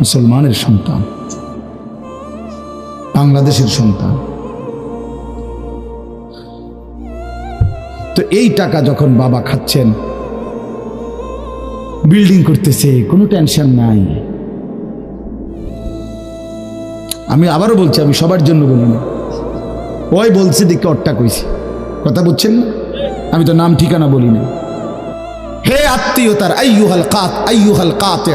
মুসলমানের সন্তান, বাংলাদেশের সন্তান। তো এই টাকা যখন বাবা খাচ্ছেন, বিল্ডিং করতেছে, কোনো টেনশন নাই। আমি আবারও বলছি, আমি সবার জন্য বলি না। ওই বলছে, দেখে অট্টা কইছি। কথা বুঝছেন না? আমি তো নাম ঠিকানা বলি না। হে আত্মীয়তার, আইয়ুহাল কাত, আইয়ুহাল কাতে।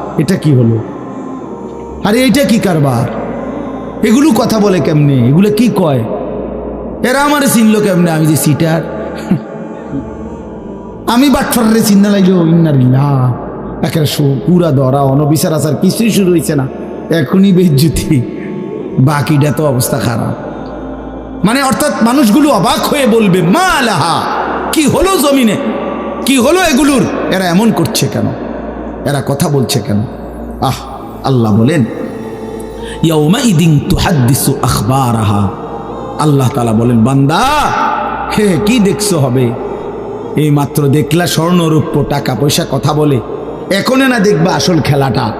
এটা কি হলো? আরে এইটা কি কারবার? এগুলো কথা বলে কেমনে? এগুলো কি কয়? এরা আমার চিনলো কেমনে? আমি যে সিটার আমি বাটফারে চিন্তা লাগল ইন্নারিল্লা একের পুরা ধরা, অনবিচার আচার, কিছুই শুরু হয়েছে না। এখনই বেজ্জুতি। বাকিটা তো অবস্থা খারাপ। মানে অর্থাৎ মানুষগুলো অবাক হয়ে বলবে মা লাহা কি হলো জমিনে? কি হলো এগুলোর? এরা এমন করছে কেন? এরা কথা বলছে কেন? আহ, আল্লাহ বলেন আল্লাহ তালা বলেন, বান্দা, হে, কি দেখছ হবে? এই মাত্র দেখলা স্বর্ণরূপ্য, টাকা পয়সা কথা বলে। এখনে না দেখবা আসল খেলাটা।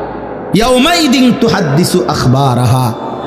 ইয়াউমাইদিন তুহাদ্দিসু আখবারাহা।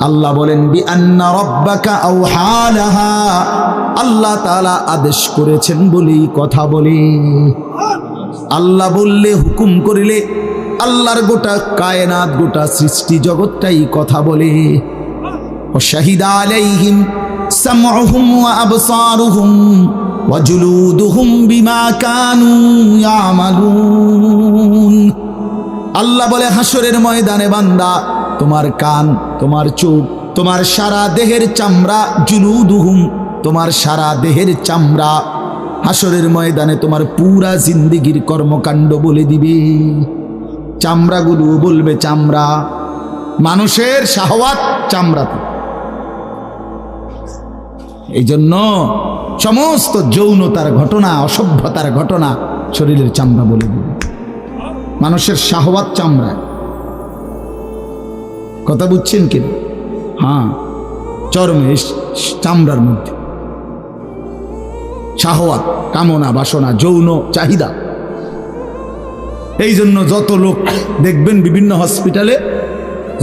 আল্লাহ বলেন বি আল্লাহ তাআলা আদেশ করেছেন বলেই কথা বলে। আল্লাহ বললে, হুকুম করিলে আল্লাহর গোটা কায়নাত, গোটা সৃষ্টি জগৎটাই কথা বলে। ও শাহিদা আবসারুহুম বিমা আল্লাহ বলে হাসরের ময়দানে বান্দা তোমার কান, তোমার চোখ, তোমার সারা দেহের চামড়া জুলুদুহুম, তোমার সারা দেহের চামড়া হাসরের ময়দানে তোমার পুরা জিন্দিগির কর্মকাণ্ড বলে দিবে। চামড়াগুলো বলবে চামড়া, মানুষের শাহওয়াত চামড়াতে এই জন্য সমস্ত যৌনতার ঘটনা, অসভ্যতার ঘটনা শরীরের চামড়া বলে দিবে। মানুষের শাহওয়াত চামড়ায় কথা বুঝছেন কি? হ্যাঁ। চরমে চামড়ার মধ্যে। শাহওয়াত কামনা বাসনা যৌন চাহিদা। এই জন্য যত লোক দেখবেন বিভিন্ন হসপিটালে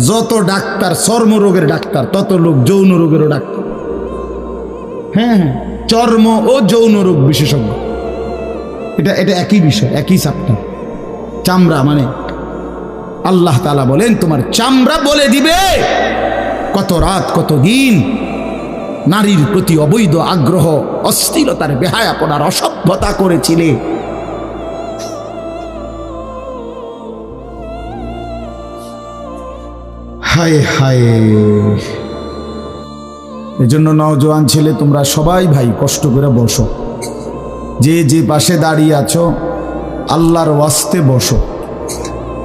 যত ডাক্তার চর্মরোগের ডাক্তার তত লোক যৌন রোগেরও ডাক্তার। হ্যাঁ হ্যাঁ চর্ম ও যৌন রোগ বিশেষজ্ঞ। এটা এটা একই বিষয় একই চাপটা চামড়া মানে আল্লাহ তালা বলেন, তোমার চামড়া বলে দিবে। কত রাত, কত দিন নারীর প্রতি অবৈধ আগ্রহ, অস্থিরতার বেহায়াপনার অসভ্যতা করেছিলে। হায় হায়। এজন্য নওজোয়ান ছেলে, তোমরা সবাই ভাই, কষ্ট করে বসো। যে যে পাশে দাঁড়িয়ে আছো, আল্লাহর ওয়াস্তে বসো।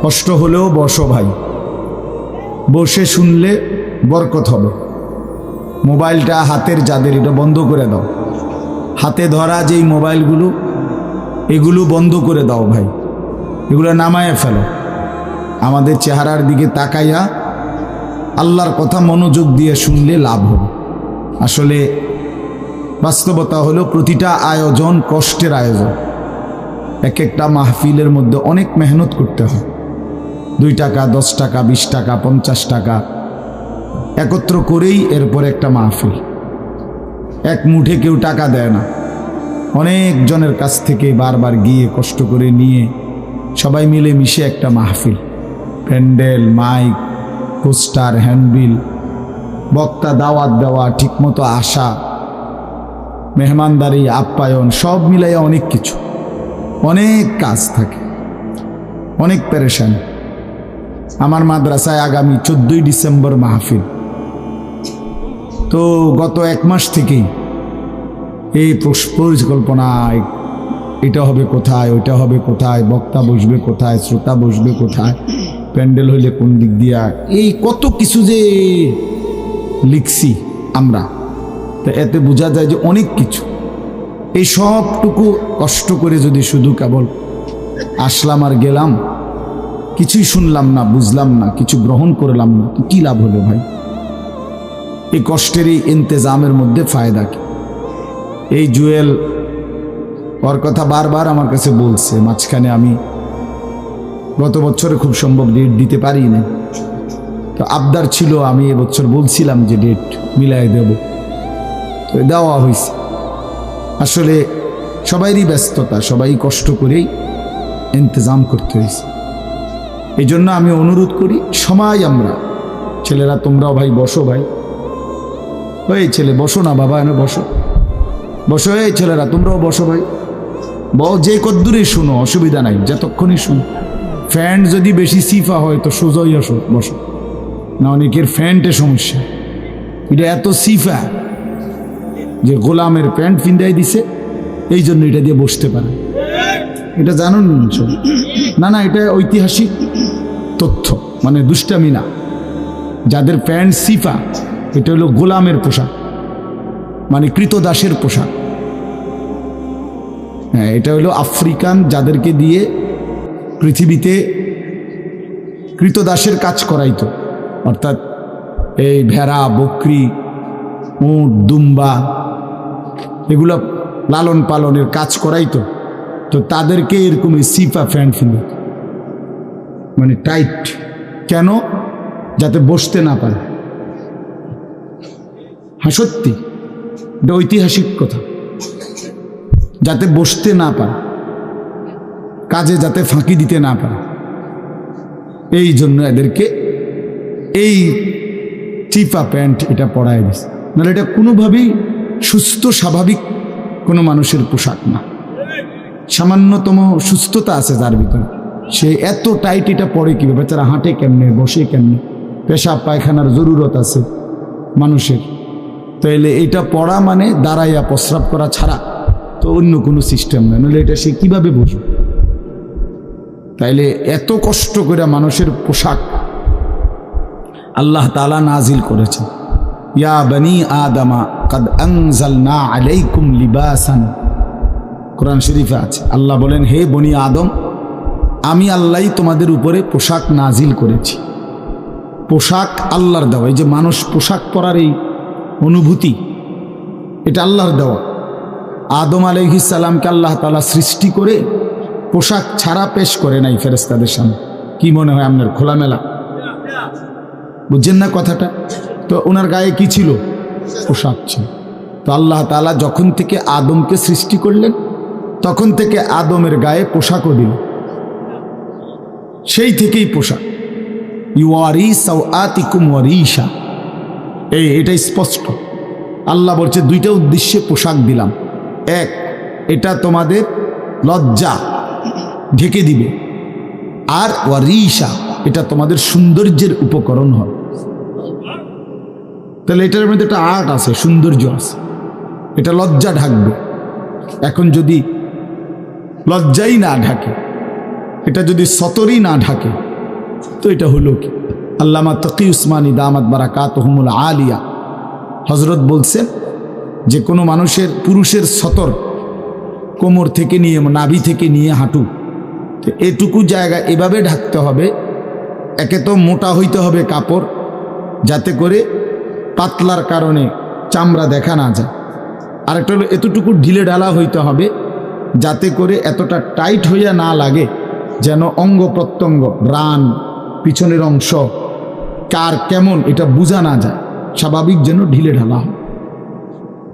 কষ্ট হলেও বসো ভাই। বসে শুনলে বরকত হবে। মোবাইলটা হাতের যাদের, এটা বন্ধ করে দাও। হাতে ধরা যেই মোবাইলগুলো, এগুলো বন্ধ করে দাও ভাই। এগুলো নামায় ফেলো। আমাদের চেহারার দিকে তাকাইয়া আল্লাহর কথা মনোযোগ দিয়ে শুনলে লাভ হবে। আসলে বাস্তবতা হলো প্রতিটা আয়োজন কষ্টের আয়োজন। এক একটা মাহফিলের মধ্যে অনেক মেহনত করতে হয়। দুই টাকা, দশ টাকা, বিশ টাকা, পঞ্চাশ টাকা। একত্র করেই এরপর একটা মাহফিল। এক মুঠে কেউ টাকা দেয় না। অনেক জনের কাছ থেকে বারবার গিয়ে কষ্ট করে নিয়ে সবাই মিলে মিশে একটা মাহফিল। প্যান্ডেল, মাইক, পোস্টার, হ্যান্ডবিল, বক্তা, দাওয়াত দেওয়া, ঠিকমতো আসা, মেহমানদারি, আপ্যায়ন, সব মিলাইয়া অনেক কিছু। অনেক কাজ থাকে। অনেক পেরেশান। আমার মাদ্রাসায় আগামী চোদ্দই ডিসেম্বর মাহফিল। তো গত এক মাস থেকেই এই পস- পরিকল্পনা, এটা হবে কোথায়, ওইটা হবে কোথায়, বক্তা বসবে কোথায়, শ্রোতা বসবে কোথায়, প্যান্ডেল হইলে কোন দিক দিয়া, এই কত কিছু যে লিখছি আমরা, তো এতে বোঝা যায় যে অনেক কিছু। এই সবটুকু কষ্ট করে যদি শুধু কেবল আসলাম আর গেলাম কিছুই শুনলাম না, বুঝলাম না, কিছু গ্রহণ করলাম না কি লাভ হলো ভাই? এই কষ্টের এই ইন্তেজামের মধ্যে ফায়দা কি? এই জুয়েল ওর কথা বারবার আমার কাছে বলছে, মাঝখানে আমি গত বছরে খুব সম্ভব ডেট দিতে পারি না তো আবদার ছিল, আমি এবছর বলছিলাম যে ডেট মিলাই দেব। তো দেওয়া হয়েছে। আসলে সবাইরই ব্যস্ততা, সবাই কষ্ট করেই ইন্তজাম করতে হয়েছে। এই জন্য আমি অনুরোধ করি, সময় আমরা। ছেলেরা, তোমরাও ভাই বসো ভাই। ওই ছেলে, বসো না বাবা, এনে বসো। বসো, এই ছেলেরা, তোমরাও বসো ভাই। ব যে কদ্দুরে শুনো, অসুবিধা নাই, যতক্ষণই শুনো। ফ্যান যদি বেশি সিফা হয়, তো সোজাই আসো, বসো। না অনেকের ফ্যান্টে সমস্যা? এটা এত সিফা যে গোলামের প্যান্ট ফিন্দাই দিছে, এই জন্য এটা দিয়ে বসতে পারে। এটা জানুন? না না, এটা ঐতিহাসিক তথ্য মানে দুষ্টামি না। যাদের প্যান্ট সিফা, এটা হলো গোলামের পোশাক মানে কৃতদাসের পোশাক। হ্যাঁ এটা হলো আফ্রিকান, যাদেরকে দিয়ে পৃথিবীতে কৃতদাসের কাজ করাইতো। অর্থাৎ এই ভেড়া, বকরি, উঁট, দুম্বা, এগুলো লালন পালনের কাজ করাই তো তাদেরকে এরকম সিফা ফ্যান ফিলে মানে টাইট। কেন? যাতে বসতে না পারে। হ্যাঁ সত্যি। এটা ঐতিহাসিক কথা। যাতে বসতে না পারে। কাজে যাতে ফাঁকি দিতে না পারে। এই জন্য এদেরকে এই চিপা প্যান্ট এটা পরায় দিছে। নাহলে এটা কোনোভাবেই সুস্থ, স্বাভাবিক কোনো মানুষের পোশাক না। সামান্যতম সুস্থতা আছে যার ভিতরে। সে এত টাইট এটা পরে কি বেচারা হাঁটে কেমনে? বসে কেমনে? পেশাব, পায়খানার জরুরত আছে মানুষের। তাইলে এটা পড়া মানে দাঁড়াইয়া প্রস্রাব করা ছাড়া তো অন্য কোনো সিস্টেম নেই নাহলে এটা সে কীভাবে বুঝবে? তাইলে এত কষ্ট করে মানুষের পোশাক আল্লাহ তালা নাজিল করেছে ইয়া বনি আদামা, কদ আনজালনা আলাইকুম লিবাসান। কোরআন শরীফে আছে। আল্লাহ বলেন, হে বনি আদম, আমি আল্লাহই তোমাদের উপরে পোশাক নাজিল করেছি। পোশাক আল্লাহর দেওয়া, এই যে মানুষ পোশাক পরার এই অনুভূতি, এটা আল্লাহর দেওয়া। আদম আলহিসাল্লামকে আল্লাহ তালা সৃষ্টি করে পোশাক ছাড়া পেশ করে নাই ফেরেস্তাদের সামনে। কি মনে হয় আপনার খোলামেলা? বুঝছেন না কথাটা? তো ওনার গায়ে কি ছিল? পোশাক ছিল। তো আল্লাহ তালা যখন থেকে আদমকে সৃষ্টি করলেন তখন থেকে আদমের গায়ে পোশাকও দিল। সেই থেকেই পোশাক। ইউয়ারি সাউআতিকুম ওয়ারিশা এই এটা স্পষ্ট। আল্লাহ বলছে, দুইটা উদ্দেশ্যে পোশাক দিলাম। এক, এটা তোমাদের লজ্জা ঢেকে দিবে। আর ওয়ারিশা এটা তোমাদের সৌন্দর্যের উপকরণ হবে। তাহলে এটার মধ্যে একটা আর্ট আছে, সৌন্দর্য আছে। এটা লজ্জা ঢাকবে। এখন যদি লজ্জাই না ঢাকে। এটা যদি সতরই না ঢাকে, তো এটা হলো কি? আল্লামা তকি উসমানী দামাত বারাকাত হুমুল আলিয়া। হজরত বলছেন যে, কোনো মানুষের, পুরুষের সতর কোমর থেকে নিয়ে, নাভি থেকে নিয়ে হাঁটু, তো এটুকু জায়গা এভাবে ঢাকতে হবে, একে তো মোটা হইতে হবে কাপড়, যাতে করে পাতলার কারণে চামড়া দেখা না যায়। আরেকটা হলো, এতটুকু ঢিলে ঢালা হইতে হবে যাতে করে এতটা টাইট হইয়া না লাগে, যেন অঙ্গ প্রত্যঙ্গ রান পিছনের অংশ, কার কেমন এটা বোঝা না যায়, স্বাভাবিক যেন ঢিলে ঢালা হয়।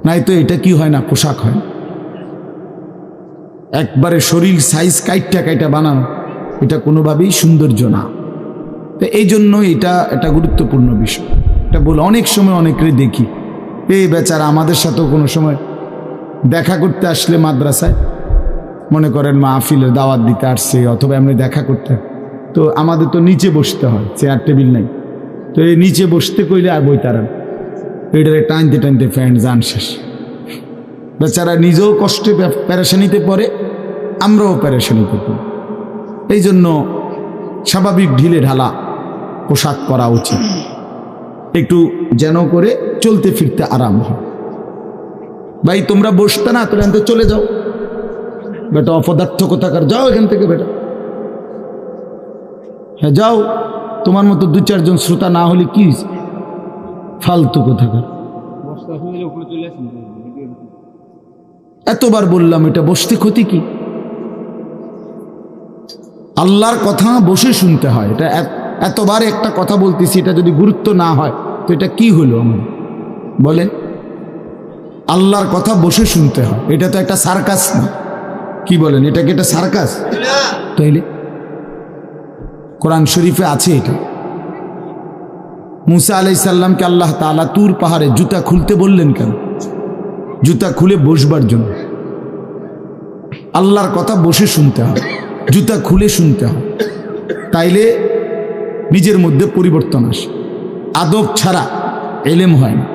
নাই তো এটা কি হয় না, পোশাক হয়। একবারে শরীর সাইজ কাইটটা কাইটা বানানো, এটা কোনোভাবেই সৌন্দর্য না। তো এই জন্য এটা একটা গুরুত্বপূর্ণ বিষয়। এটা বলে অনেক সময় অনেকেরই দেখি এই বেচারা, আমাদের সাথেও কোনো সময় দেখা করতে আসলে মাদ্রাসায়? মনে করেন মা আফিলের দাওয়াত দিতে আসছে অথবা এমনি দেখা করতে। তো আমাদের তো নিচে বসতে হয়, চেয়ার টেবিল নাই। তো এই নিচে বসতে কইলে আর বই তারা এটারে টানতে টানতে ফ্যান যান শেষ। বেচারা নিজেও কষ্টে প্যারেশানিতে পড়ে, আমরাও প্যারেশানিতে পড়ি। এই জন্য স্বাভাবিক ঢিলে ঢালা পোশাক করা উচিত। একটু যেন করে চলতে ফিরতে আরাম হয়। ভাই, তোমরা বসতে না এখান চলে যাও। বেটা অপদার্থ কোথাকার যাও এখান থেকে বেটা। হ্যাঁ যাও। তোমার মতো দু চারজন শ্রোতা না হলে কি ফালতু কোথাকার। এতবার বললাম, এটা বসতে ক্ষতি কি? আল্লাহর কথা বসে শুনতে হয়। এটা এতবার একটা কথা বলতেছি, এটা যদি গুরুত্ব না হয়, তো এটা কি হলো আমার? বলেন। আল্লাহর কথা বসে শুনতে হয়। এটা তো একটা সার্কাস না। কি বলেন, এটা কি একটা সার্কাস? তাইলে কোরআন শরীফে আছে এটা। মুসা আলাইসাল্লামকে আল্লাহ তাআলা তুর পাহাড়ে জুতা খুলতে বললেন কেন? জুতা খুলে বসবার জন্য। আল্লাহর কথা বসে শুনতে হয় জুতা খুলে শুনতে হয় তাইলে নিজের মধ্যে পরিবর্তন আসে। আদব ছাড়া এলেম হয় না।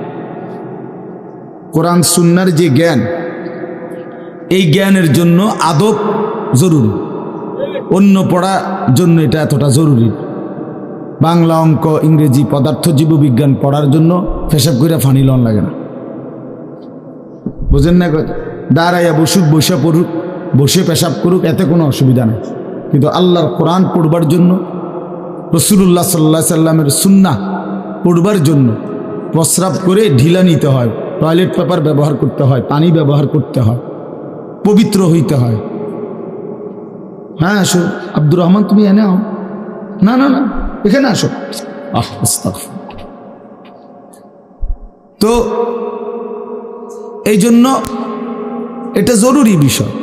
কোরআন সুন্নার যে জ্ঞান এই জ্ঞানের জন্য আদব জরুরি। অন্য পড়ার জন্য এটা এতটা জরুরি। বাংলা অঙ্ক, ইংরেজি পদার্থ, জীববিজ্ঞান পড়ার জন্য ফেসাব করে ফানি লন লাগে না। বোঝেন না দাঁড়াইয়া বসুক, বসে পড়ুক, বসে পেশাব করুক, এতে কোনো অসুবিধা নেই। কিন্তু আল্লাহর কোরআন পড়বার জন্য রসুল্লাহ সাল্লা সাল্লামের সুন্না পড়বার জন্য প্রস্রাব করে ঢিলা নিতে হয়, টয়লেট পেপার ব্যবহার করতে হয়, পানি ব্যবহার করতে হয়। পবিত্র হইতে হয়। হ্যাঁ আসো। আব্দুর রহমান, তুমি এনে আও। না না না, এখানে আসো। তো, এই জন্য এটা জরুরি বিষয়।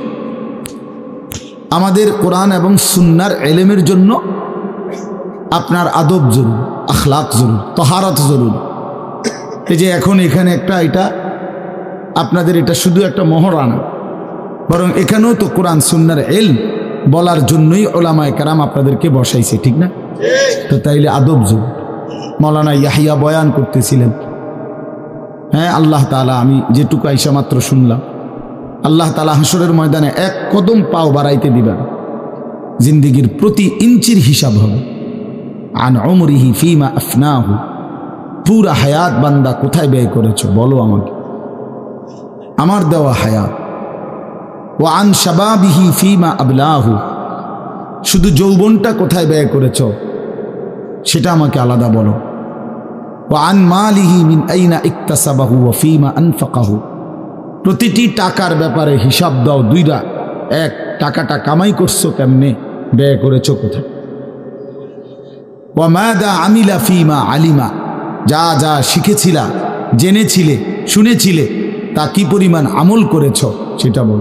আমাদের কোরআন এবং সুন্নার এলেমের জন্য আপনার আদব জরুরি, আখলাক জরুরি, তহারত জরুর। এই যে এখন এখানে একটা, এটা, আপনাদের এটা শুধু একটা মহরানা বরং এখানেও তো কোরআন সুন্নার এল বলার জন্যই ওলামায় কারাম আপনাদেরকে বসাইছে, ঠিক না? তো তাইলে আদব যুগ। মৌলানা ইয়াহিয়া বয়ান করতেছিলেন। হ্যাঁ আল্লাহ তালা আমি যেটুকু আইসা মাত্র শুনলাম। আল্লাহ তালা হাসরের ময়দানে এক কদম পাও বাড়াইতে দিবেন। জিন্দিগির প্রতি ইঞ্চির হিসাব হবে। আন অমরিহি ফিমা আফনাহু। পুরা হায়াত বান্দা কোথায় ব্যয় করেছ, বলো আমাকে। আমার দেওয়া হায়াত ও আন শাবাবিহি ফিমা আবলাহু। শুধু যৌবনটা কোথায় ব্যয় করেছ, সেটা আমাকে আলাদা বলো। ও আন মালিহি মিন আইনা ইকতাসাবাহু ও ফিমা আনফাকাহু। প্রতিটি টাকার ব্যাপারে হিসাব দাও দুইটা। এক, টাকাটা কামাই করছ কেমনে, ব্যয় করেছ কোথায়? ওয়ামাদা আমিলা ফিমা আলিমা। যা যা শিখেছিলা, জেনেছিলে, শুনেছিলে, তা কি পরিমাণ আমল করেছ, সেটা বল।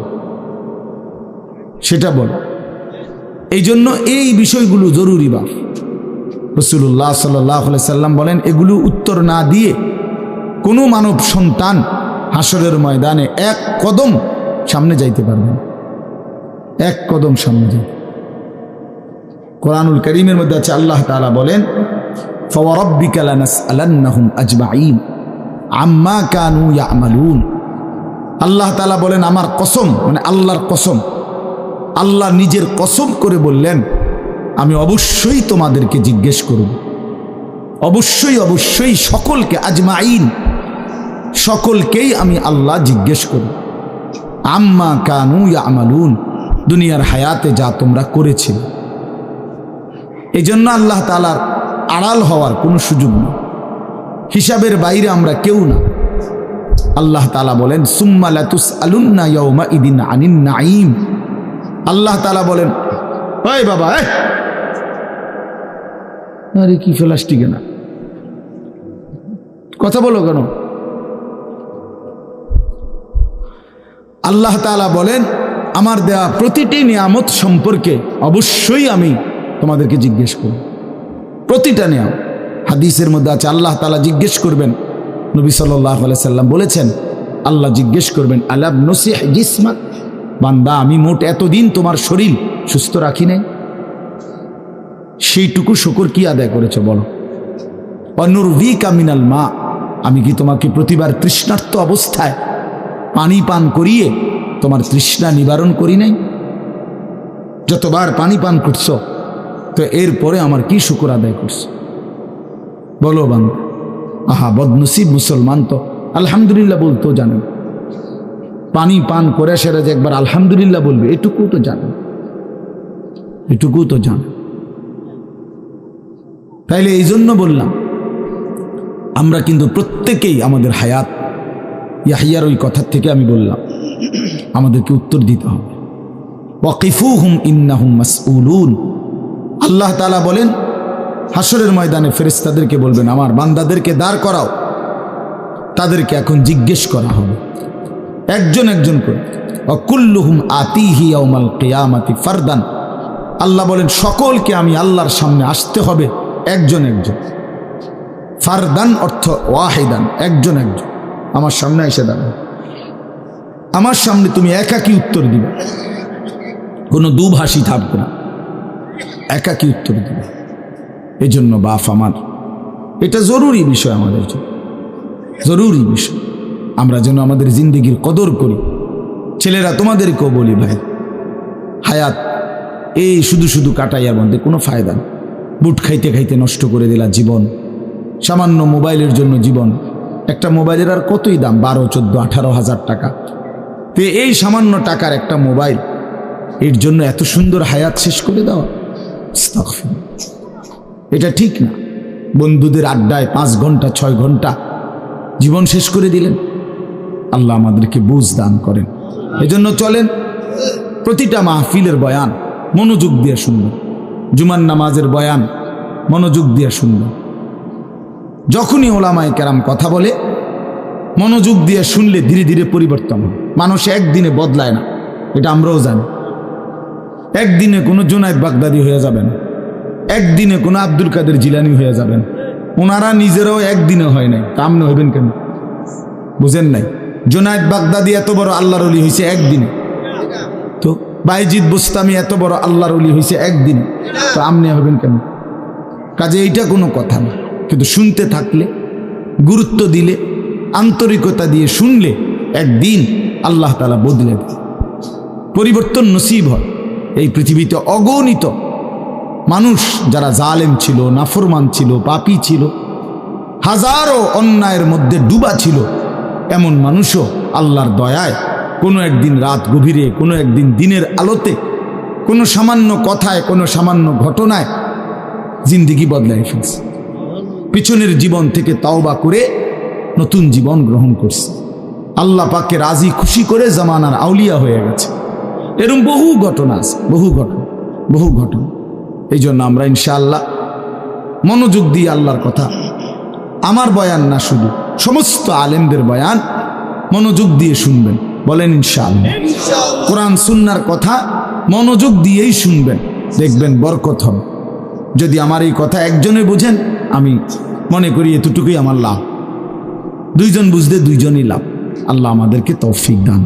সেটা বল। এই জন্য এই বিষয়গুলো জরুরি বা। রসুল্লাহ সাল্লাহ সাল্লাম বলেন, এগুলো উত্তর না দিয়ে কোনো মানব সন্তান হাসরের ময়দানে এক কদম সামনে যাইতে পারবেন এক কদম সামনে যাই কোরআনুল করিমের মধ্যে আছে, আল্লাহ তালা বলেন আম্মা কানু আল্লাহ বলেন, আমার কসম মানে আল্লাহর কসম। আল্লাহ নিজের কসম করে বললেন, আমি অবশ্যই তোমাদেরকে জিজ্ঞেস করব। অবশ্যই অবশ্যই সকলকে আজমা আইন সকলকেই আমি আল্লাহ জিজ্ঞেস করব। আম্মা কানু আমালুন দুনিয়ার হায়াতে যা তোমরা করেছিলে। এই জন্য আল্লাহ তালার আড়াল হওয়ার কোনো সুযোগ নেই। হিসাবের বাইরে আমরা কেউ না। আল্লাহ তালা বলেন, সুম্মা লাতুস আলুন্না ইয়ৌমা ইদিন আনিন নাইম আল্লাহ তালা বলেন ওই বাবা আরে, কি ফেলাসটিকে না কথা বলো কেন? আল্লাহ তালা বলেন, আমার দেয়া প্রতিটি নিয়ামত সম্পর্কে অবশ্যই আমি তোমাদেরকে জিজ্ঞেস করব। প্রতিটা নিয়াম হাদিসের মধ্যে আছে, আল্লাহ তালা জিজ্ঞেস করবেন, নবী সাল্লাহ সাল্লাম বলেছেন, আল্লাহ জিজ্ঞেস করবেন আলাব নসিহ জিসমাত বান্দা, আমি মোট এতদিন তোমার শরীর সুস্থ রাখি নাই। সেইটুকু শুকুর কি আদায় করেছে বলো? অনুরভি কামিনাল মা, আমি কি তোমাকে প্রতিবার তৃষ্ণার্ত অবস্থায় পানি পান করিয়ে তোমার তৃষ্ণা নিবারণ করি নাই? যতবার পানি পান করছ, তো এরপরে আমার কি শুকুর আদায় করছ? বলো বান্ধ আহা, বদনসিব মুসলমান তো, আলহামদুলিল্লাহ বলতেও জানেন। পানি পান করে সেরা যে একবার আলহামদুলিল্লাহ বলবে এটুকু তো জানেন এটুকু তো জানেন তাইলে এই জন্য বললাম, আমরা কিন্তু প্রত্যেকেই আমাদের হায়াত, ইয়াহিয়ার ওই কথার থেকে আমি বললাম, আমাদেরকে উত্তর দিতে হবে। ওয়াকিফু হুম ইন্নাহুম মাসউলুন। আল্লাহ তালা বলেন হাসরের ময়দানে ফেরেস্তাদেরকে বলবেন, আমার বান্দাদেরকে দাঁড় করাও। তাদেরকে এখন জিজ্ঞেস করা হবে। একজন একজন করে। অকুল্লুহুম আতিহি ইয়াউমাল কিয়ামাতি ফারদান। আল্লাহ বলেন, সকলকে আমি আল্লাহর সামনে আসতে হবে একজন একজন। ফারদান অর্থ ওয়াহিদান, একজন একজন। আমার সামনে এসে দাঁড়ান আমার সামনে তুমি একাকি উত্তর দিবে। কোনো দুভাষী থাকবে না। একাকি উত্তর দিবে। এজন্য বাপ আমার, এটা জরুরি বিষয় আমাদের জন্য। জরুরি বিষয়। আমরা যেন আমাদের জিন্দগির কদর করি। ছেলেরা তোমাদেরকেও বলি ভাই, হায়াত, এই শুধু শুধু কাটাইয়ার মধ্যে কোনো ফায়দা নেই। বুট খাইতে খাইতে নষ্ট করে দিলা জীবন, সামান্য মোবাইলের জন্য জীবন। একটা মোবাইলের আর কতই দাম? বারো, চোদ্দ, আঠারো হাজার টাকা। তো এই সামান্য টাকার একটা মোবাইল, এর জন্য এত সুন্দর হায়াত শেষ করে দেওয়া এটা ঠিক না। বন্ধুদের আড্ডায় পাঁচ ঘণ্টা, ছয় ঘণ্টা জীবন শেষ করে দিলেন। আল্লাহ আমাদেরকে বুঝ দান করেন। এজন্য চলেন, প্রতিটা মাহফিলের বয়ান মনোযোগ দিয়ে শুনবেন জুমান নামাজের বয়ান মনোযোগ দিয়ে শুনবেন যখনই ওলামায় কেরাম কথা বলে, মনোযোগ দিয়ে শুনলে ধীরে ধীরে পরিবর্তন হয়। মানুষ একদিনে বদলায় না, এটা আমরাও জানি। একদিনে কোনো জোনায়দ বাগদাদি হয়ে যাবেন, একদিনে কোনো আব্দুল কাদের জিলানি হয়ে যাবেন। ওনারা নিজেরাও একদিনে হয় নাই, তা আপনি হইবেন কেন বুঝেন নাই? জোনায়দ বাগদাদি এত বড় আল্লাহর অলি হয়েছে একদিনে। তো বাইজিদ বুস্তামি এত বড় আল্লাহর অলি হয়েছে একদিনে। তো আপনি হবেন কেন? কাজে এইটা কোনো কথা না। কিন্তু শুনতে থাকলে, গুরুত্ব দিলে, আন্তরিকতা দিয়ে শুনলে একদিন আল্লাহ তালা বদলে দেয়। পরিবর্তন নসিব হয়। এই পৃথিবীতে অগণিত মানুষ যারা জালেম ছিল, নাফরমান ছিল, পাপি ছিল, হাজারো অন্যায়ের মধ্যে ডুবা ছিল। এমন মানুষও আল্লাহর দয়ায় কোনো একদিন রাত গভীরে, কোনো একদিন দিনের আলোতে, কোনো সামান্য কথায়, কোনো সামান্য ঘটনায় জিন্দিগি বদলায় ফেলছে। পিছনের জীবন থেকে তাওবা করে নতুন জীবন গ্রহণ করছে। আল্লাহ পাককে রাজি, খুশি করে জামানার আউলিয়া হয়ে গেছে। এরকম বহু ঘটনা আছে, বহু ঘটনা বহু ঘটনা। এই জন্য আমরা ইনশাআল্লাহ মনোযোগ দিয়ে আল্লাহর কথা, আমার বয়ান না শুধু সমস্ত আলেমদের বয়ান মনোযোগ দিয়ে শুনবেন। বলেন ইনশাআল্লাহ। কোরআন সুন্নার কথা মনোযোগ দিয়েই শুনবেন। দেখবেন বরকত হবে। যদি আমার এই কথা একজনে বুঝেন আমি মনে করি এতটুকুই আমার লাভ। দুইজন বুঝতে দুইজনই লাভ। আল্লাহ আমাদেরকে তৌফিক দান।